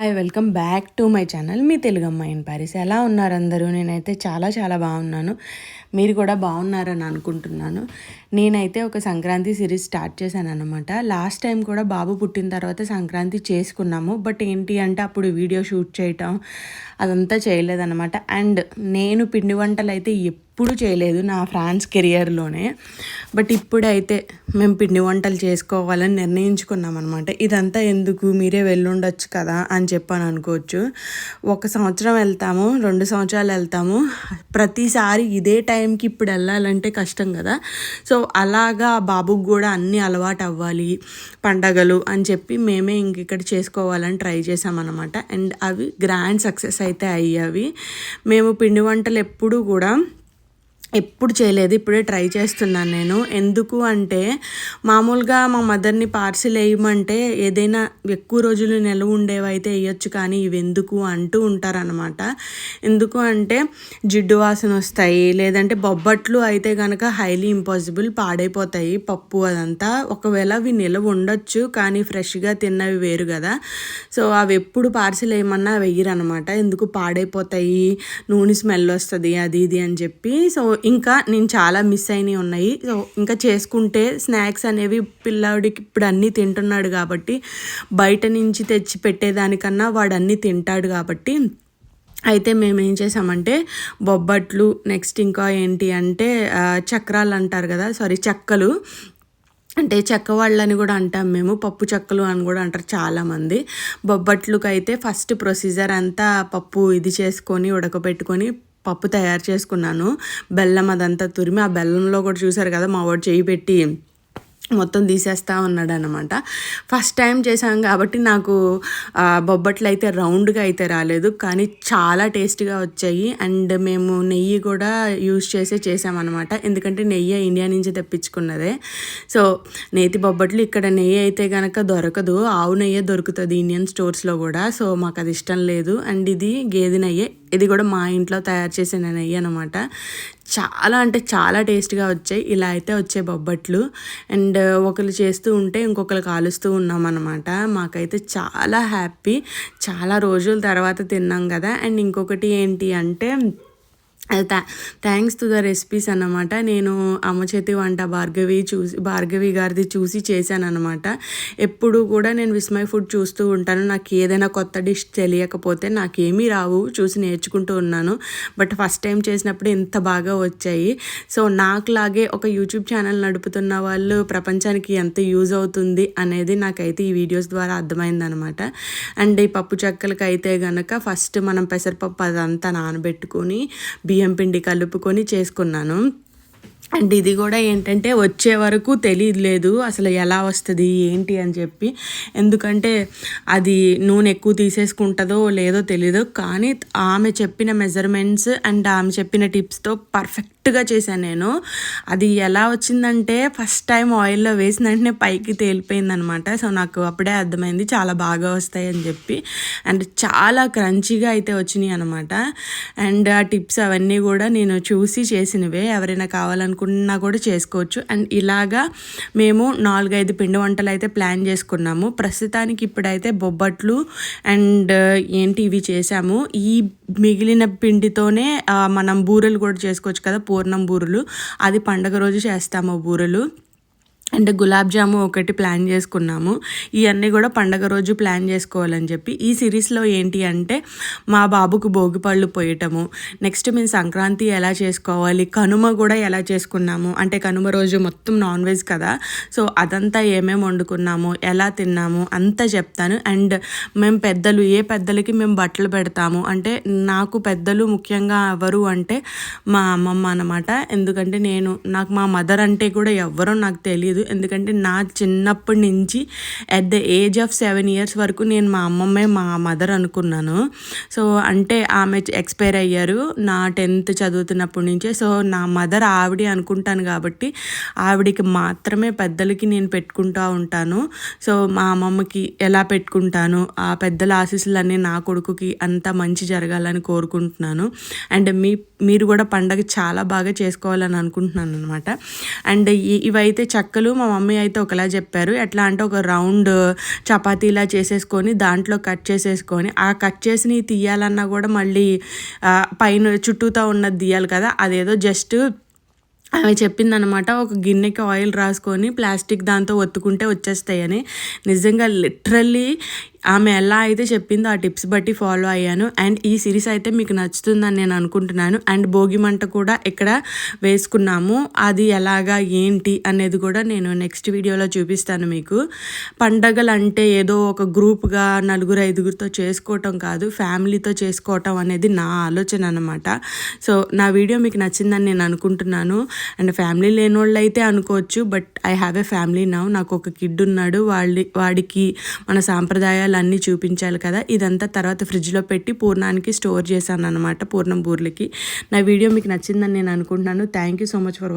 Hi welcome back to my channel మీ తెలుగు అమ్మాయి in Paris ఎలా ఉన్నారు అందరూ? నేనైతే చాలా చాలా బాగున్నాను. మీరు కూడా బాగున్నారని అనుకుంటున్నాను. నేనైతే ఒక సంక్రాంతి సిరీస్ స్టార్ట్ చేశాను అనమాట లాస్ట్ టైం కూడా బాబు పుట్టిన తర్వాత సంక్రాంతి చేసుకున్నాము. బట్ ఏంటి అంటే అప్పుడు వీడియో షూట్ చేయటం అదంతా చేయలేదన్నమాట. అండ్ నేను పిండి వంటలు అయితే ఎప్పుడు చేయలేదు నా ఫ్రాన్స్ కెరియర్లోనే. బట్ ఇప్పుడైతే మేము పిండి వంటలు చేసుకోవాలని నిర్ణయించుకున్నాం అనమాట ఇదంతా ఎందుకు? మీరే వెళ్ళుండొచ్చు కదా అని చెప్పాను అనుకోవచ్చు. ఒక సంవత్సరం వెళ్తాము రెండు సంవత్సరాలు వెళ్తాము. ప్రతిసారి ఇదే టైంకి ఇప్పుడు వెళ్ళాలంటే కష్టం కదా. సో అలాగా బాబుకి కూడా అన్నీ అలవాటు అవ్వాలి పండగలు అని చెప్పి మేమే ఇంక ఇక్కడ చేసుకోవాలని ట్రై చేసామన్నమాట అండ్ అవి గ్రాండ్ సక్సెస్ అయితే అయ్యావి మేము పిండి వంటలు ఎప్పుడూ కూడా ఎప్పుడు చేయలేదు ఇప్పుడే ట్రై చేస్తున్నాను నేను. ఎందుకు అంటే మామూలుగా మా మదర్ని పార్సిల్ వేయమంటే ఏదైనా ఎక్కువ రోజులు నిలవ ఉండేవైతే వేయొచ్చు కానీ ఇవి ఎందుకు అంటూ ఉంటారనమాట ఎందుకు అంటే జిడ్డు వాసన వస్తాయి లేదంటే బొబ్బట్లు అయితే కనుక హైలీ ఇంపాసిబుల్ పాడైపోతాయి పప్పు అదంతా. ఒకవేళ అవి నిలవ ఉండొచ్చు కానీ ఫ్రెష్గా తిన్నవి వేరు కదా. సో అవి ఎప్పుడు పార్సిల్ వేయమన్నా వెయ్యరనమాట ఎందుకు పాడైపోతాయి నూనె స్మెల్ వస్తుంది అది ఇది అని చెప్పి. సో ఇంకా నేను చాలా మిస్ అయినవి ఉన్నాయి. సో ఇంకా చేసుకుంటే స్నాక్స్ అనేవి పిల్లాడికి ఇప్పుడు అన్నీ తింటున్నాడు కాబట్టి బయట నుంచి తెచ్చి పెట్టేదానికన్నా వాడు అన్నీ తింటాడు కాబట్టి అయితే మేము ఏం చేసామంటే బొబ్బట్లు నెక్స్ట్ ఇంకా ఏంటి అంటే చక్రాలు అంటారు కదా సారీ చెక్కలు. అంటే చెక్క వాళ్ళని కూడా అంటాం మేము పప్పు చెక్కలు అని కూడా అంటారు చాలామంది. బొబ్బట్లుకైతే ఫస్ట్ ప్రొసీజర్ అంతా పప్పు ఇది చేసుకొని ఉడకబెట్టుకొని పప్పు తయారు చేసుకున్నాను. బెల్లం అదంతా తురిమి ఆ బెల్లంలో కూడా చూసారు కదా మా వాడు చేయి పెట్టి మొత్తం తీసేస్తా ఉన్నాడు అనమాట ఫస్ట్ టైం చేశాం కాబట్టి నాకు బొబ్బట్లు అయితే రౌండ్గా అయితే రాలేదు. కానీ చాలా టేస్ట్గా వచ్చాయి. అండ్ మేము నెయ్యి కూడా యూజ్ చేసే చేసామన్నమాట ఎందుకంటే నెయ్యి ఇండియా నుంచి తెప్పించుకున్నదే. సో నేతి బొబ్బట్లు ఇక్కడ నెయ్యి అయితే కనుక దొరకదు. ఆవు నెయ్యి దొరుకుతుంది ఇండియన్ స్టోర్స్లో కూడా. సో మాకు అది ఇష్టం లేదు. అండ్ ఇది గేదె నెయ్యి. ఇది కూడా మా ఇంట్లో తయారు చేసిన నెయ్యి అనమాట చాలా అంటే చాలా టేస్ట్గా వచ్చాయి. ఇలా అయితే వచ్చే బొబ్బట్లు. అండ్ ఒకరు చేస్తూ ఉంటే ఇంకొకరు కాలుస్తూ ఉన్నాం అనమాట మాకైతే చాలా హ్యాపీ. చాలా రోజుల తర్వాత తిన్నాం కదా. అండ్ ఇంకొకటి ఏంటి అంటే థ్యాంక్స్ టు ద రెసిపీస్ అన్నమాట. నేను అమ్మ చేతి వంట భార్గవి చూసి భార్గవి గారిది చూసి చేశాను అనమాట ఎప్పుడు కూడా నేను విస్మయ్ ఫుడ్ చూస్తూ ఉంటాను. నాకు ఏదైనా కొత్త డిష్ తెలియకపోతే నాకేమీ రావు. చూసి నేర్చుకుంటూ ఉన్నాను. బట్ ఫస్ట్ టైం చేసినప్పుడు ఇంత బాగా వచ్చాయి. సో నాకులాగే ఒక యూట్యూబ్ ఛానల్ నడుపుతున్న వాళ్ళు ప్రపంచానికి ఎంత యూజ్ అవుతుంది అనేది నాకైతే ఈ వీడియోస్ ద్వారా అర్థమైందనమాట అండ్ ఈ పప్పు చెక్కలకి అయితే గనక ఫస్ట్ మనం పెసరపప్పు అదంతా నానబెట్టుకొని బియ్యం బియ్యం పిండి కలుపుకొని చేసుకున్నాను. అండ్ ఇది కూడా ఏంటంటే వచ్చే వరకు తెలియలేదు అసలు ఎలా వస్తుంది ఏంటి అని చెప్పి. ఎందుకంటే అది నూనె ఎక్కువ తీసేసుకుంటుందో లేదో తెలీదు కానీ ఆమె చెప్పిన మెజర్మెంట్స్ అండ్ ఆమె చెప్పిన టిప్స్తో పర్ఫెక్ట్ కరెక్ట్గా చేశాను నేను. అది ఎలా వచ్చిందంటే ఫస్ట్ టైం ఆయిల్లో వేసిన వెంటనే పైకి తేలిపోయింది అనమాట సో నాకు అప్పుడే అర్థమైంది చాలా బాగా వస్తాయి అని చెప్పి. అండ్ చాలా క్రంచీగా అయితే వచ్చినాయి అనమాట. అండ్ ఆ టిప్స్ అవన్నీ కూడా నేను చూసి చేసినవే. ఎవరైనా కావాలనుకున్నా కూడా చేసుకోవచ్చు. అండ్ ఇలాగా మేము నాలుగైదు పిండి వంటలు అయితే ప్లాన్ చేసుకున్నాము. ప్రస్తుతానికి ఇప్పుడైతే బొబ్బట్లు అండ్ ఏంటి ఇవి చేసాము ఈ మిగిలిన పిండితోనే మనం బూరెలు కూడా చేసుకోవచ్చు కదా. పూర్ణం బూరెలు. అది పండగ రోజు చేస్తాము బూరెలు. అండ్ గులాబ్ జాము ఒకటి ప్లాన్ చేసుకున్నాము. ఇవన్నీ కూడా పండగ రోజు ప్లాన్ చేసుకోవాలని చెప్పి. ఈ సిరీస్లో ఏంటి అంటే మా బాబుకు భోగిపళ్ళు పోయటము. నెక్స్ట్ మేము సంక్రాంతి ఎలా చేసుకోవాలి? కనుమ కూడా ఎలా చేసుకున్నాము? అంటే కనుమ రోజు మొత్తం నాన్ వెజ్ కదా. సో అదంతా ఏమేమి వండుకున్నాము? ఎలా తిన్నాము? అంతా చెప్తాను. అండ్ మేము పెద్దలు ఏ పెద్దలకి మేము బట్టలు పెడతాము? అంటే నాకు పెద్దలు ముఖ్యంగా ఎవరు అంటే మా అమ్మమ్మ అనమాట ఎందుకంటే నేను నాకు మా మదర్ అంటే కూడా ఎవరో నాకు తెలియదు లేదు ఎందుకంటే నా చిన్నప్పటి నుంచి at the age of seven years వరకు నేను మా అమ్మమ్మే మా మదర్ అనుకున్నాను. సో అంటే ఆమె ఎక్స్పైర్ అయ్యారు. నా టెన్త్ చదువుతున్నప్పటి నుంచే. సో నా మదర్ ఆవిడ అనుకుంటాను కాబట్టి ఆవిడికి మాత్రమే పెద్దలకి నేను పెట్టుకుంటూ ఉంటాను. సో మా అమ్మమ్మకి ఎలా పెట్టుకుంటాను? ఆ పెద్దల ఆశీస్సులన్నీ నా కొడుకుకి అంత మంచి జరగాలని కోరుకుంటున్నాను. అండ్ మీ మీరు కూడా పండగ చాలా బాగా చేసుకోవాలని అనుకుంటున్నాను అనమాట అండ్ ఇవైతే చెక్కలు మా మమ్మీ అయితే ఒకలా చెప్పారు. ఎట్లా అంటే ఒక రౌండ్ చపాతీలా చేసేసుకొని దాంట్లో కట్ చేసేసుకొని ఆ కట్ చేసినవి తీయాలన్నా కూడా మళ్ళీ పైన చుట్టూతో ఉన్నది తీయాలి కదా. అదేదో జస్ట్ ఆమె చెప్పిందనమాట ఒక గిన్నెకి ఆయిల్ రాసుకొని ప్లాస్టిక్ దాంతో ఒత్తుకుంటే వచ్చేస్తాయని. నిజంగా లిటరల్లీ ఆమె ఎలా అయితే చెప్పిందో ఆ టిప్స్ బట్టి ఫాలో అయ్యాను. అండ్ ఈ సిరీస్ అయితే మీకు నచ్చుతుందని నేను అనుకుంటున్నాను. అండ్ భోగి మంట కూడా ఇక్కడ వేసుకున్నాము అది ఎలాగా ఏంటి అనేది కూడా నేను నెక్స్ట్ వీడియోలో చూపిస్తాను మీకు. పండగలు అంటే ఏదో ఒక గ్రూప్గా నలుగురు ఐదుగురితో చేసుకోవటం కాదు ఫ్యామిలీతో చేసుకోవటం అనేది నా ఆలోచన అనమాట సో నా వీడియో మీకు నచ్చిందని నేను అనుకుంటున్నాను. అండ్ ఫ్యామిలీ లేని వాళ్ళు అయితే అనుకోవచ్చు but I have a family now. నాకు ఒక కిడ్ ఉన్నాడు వాళ్ళ వాడికి మన సాంప్రదాయాలు అన్నీ చూపించాలి కదా. ఇదంతా తర్వాత ఫ్రిడ్జ్లో పెట్టి పూర్ణానికి స్టోర్ చేశాను అనమాట పూర్ణం బూర్లకి. నా వీడియో మీకు నచ్చిందని నేను అనుకుంటున్నాను. Thank you so much for